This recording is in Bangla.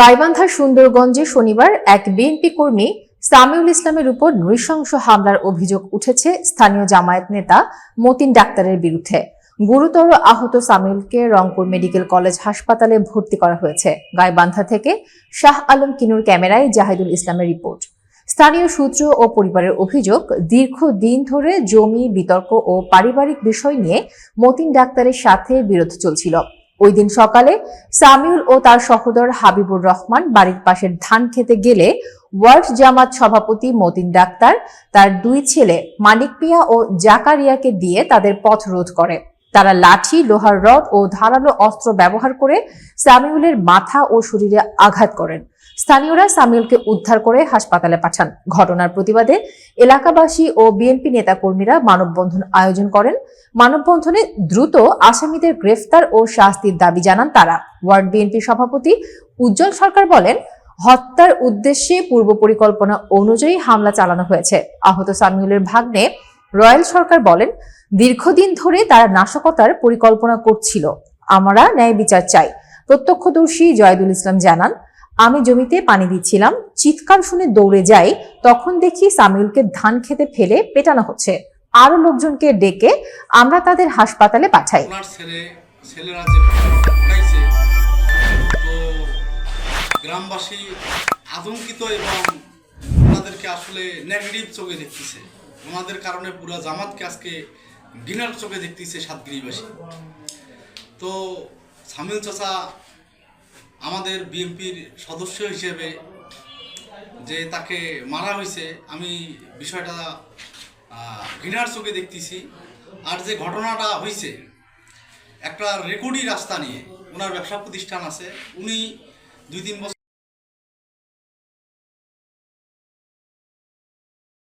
গাইবান্ধার সুন্দরগঞ্জে শনিবার এক বিএনপি কর্মী সামিউল ইসলামের উপর নৃশংস হামলার অভিযোগ উঠেছে স্থানীয় জামায়াত নেতা মতিন ডাক্তারের বিরুদ্ধে। গুরুতর আহত সামিউলকে রংপুর মেডিকেল কলেজ হাসপাতালে ভর্তি করা হয়েছে। গাইবান্ধা থেকে শাহ আলম কিনুর ক্যামেরায় জাহিদুল ইসলামের রিপোর্ট। স্থানীয় সূত্র ও পরিবারের অভিযোগ, দীর্ঘদিন ধরে জমি, বিতর্ক ও পারিবারিক বিষয় নিয়ে মতিন ডাক্তারের সাথে বিরোধ চলছিল। ওই দিন সকালে সামিউল ও তার সহোদর হাবিবুর রহমান বাড়ির পাশের ধান খেতে গেলে ওয়ার্ড জামাত সভাপতি মতিন ডাক্তার, তার দুই ছেলে মানিক পিয়া ও জাকারিয়াকে দিয়ে তাদের পথ রোধ করে। তারা লাঠি, লোহার রড ও ধারালো অস্ত্র ব্যবহার করে সামিউলের মাথা ও শরীরে আঘাত করেন। স্থানীয়রা সামিউলকে উদ্ধার করে হাসপাতালে পাঠান। ঘটনার প্রতিবাদে এলাকাবাসী ও বিএনপি নেতাকর্মীরা মানববন্ধন আয়োজন করেন। মানববন্ধনে দ্রুত আসামিদের গ্রেফতার ও শাস্তির দাবি জানান তারা। ওয়ার্ড বিএনপি সভাপতি উজ্জ্বল সরকার বলেন, হত্যার উদ্দেশ্যে পূর্ব পরিকল্পনা অনুযায়ী হামলা চালানো হয়েছে। আহত সামিউলের ভাগ্নে রয়্যাল সরকার বলেন, দীর্ঘদিন ধরে তারা নাশকতার পরিকল্পনা করছিল। আমরা ন্যায় বিচার চাই। প্রত্যক্ষদর্শী জয়দুল ইসলাম জানান, আমি জমিতে পানি দিচ্ছিলাম, চিৎকার শুনে দৌড়ে যাই, তখন দেখি সামিউলকে ধান খেতে ফেলে পেটানো হচ্ছে। আরও লোকজনকে ডেকে আমরা তাদের হাসপাতালে পাঠাই। গ্রামবাসী আতঙ্কিত এবং আসলে নেগেটিভ চোখে দেখতেছে। ওনাদের কারণে পুরো জামাতকে আজকে ঘৃণার চোখে দেখতেছে সাতগিরিবাসী তো সামিল চাচা, আমাদের বিএনপির সদস্য হিসেবে যে তাকে মারা হয়েছে, আমি বিষয়টা ঘৃণার চোখে দেখতেছি। আর যে ঘটনাটা হয়েছে, একটা রেকর্ডি রাস্তা নিয়ে, ওনার ব্যবসা প্রতিষ্ঠান আছে, উনি দুই তিন বছর